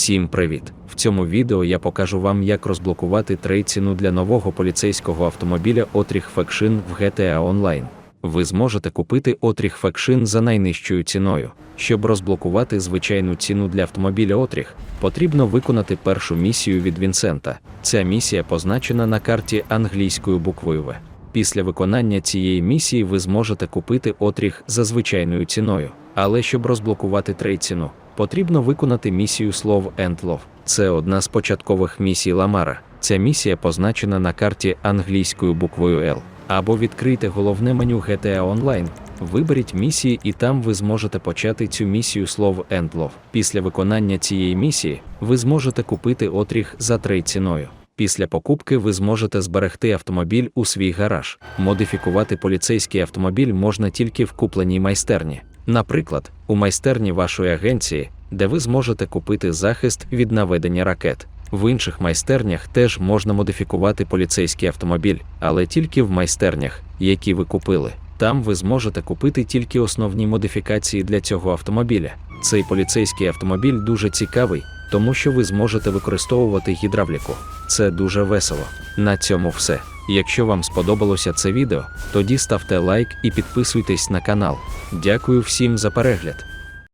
Всім привіт! В цьому відео я покажу вам, як розблокувати трейд-ціну для нового поліцейського автомобіля Отріх Фекшин в GTA Online. Ви зможете купити Отріх Фекшин за найнижчою ціною. Щоб розблокувати звичайну ціну для автомобіля Отріх, потрібно виконати першу місію від Вінсента. Ця місія позначена на карті англійською буквою В. Після виконання цієї місії ви зможете купити Отріх за звичайною ціною. Але щоб розблокувати трейд-ціну, потрібно виконати місію слов Love. Це одна з початкових місій Ламара. Ця місія позначена на карті англійською буквою L. Або відкрийте головне меню GTA Online, виберіть місії, і там ви зможете почати цю місію слов Love. Після виконання цієї місії ви зможете купити отріг за трейд ціною. Після покупки ви зможете зберегти автомобіль у свій гараж. Модифікувати поліцейський автомобіль можна тільки в купленій майстерні. Наприклад, у майстерні вашої агенції, де ви зможете купити захист від наведення ракет. В інших майстернях теж можна модифікувати поліцейський автомобіль, але тільки в майстернях, які ви купили. Там ви зможете купити тільки основні модифікації для цього автомобіля. Цей поліцейський автомобіль дуже цікавий, тому що ви зможете використовувати гідравліку. Це дуже весело. На цьому все. Якщо вам сподобалося це відео, тоді ставте лайк і підписуйтесь на канал. Дякую всім за перегляд.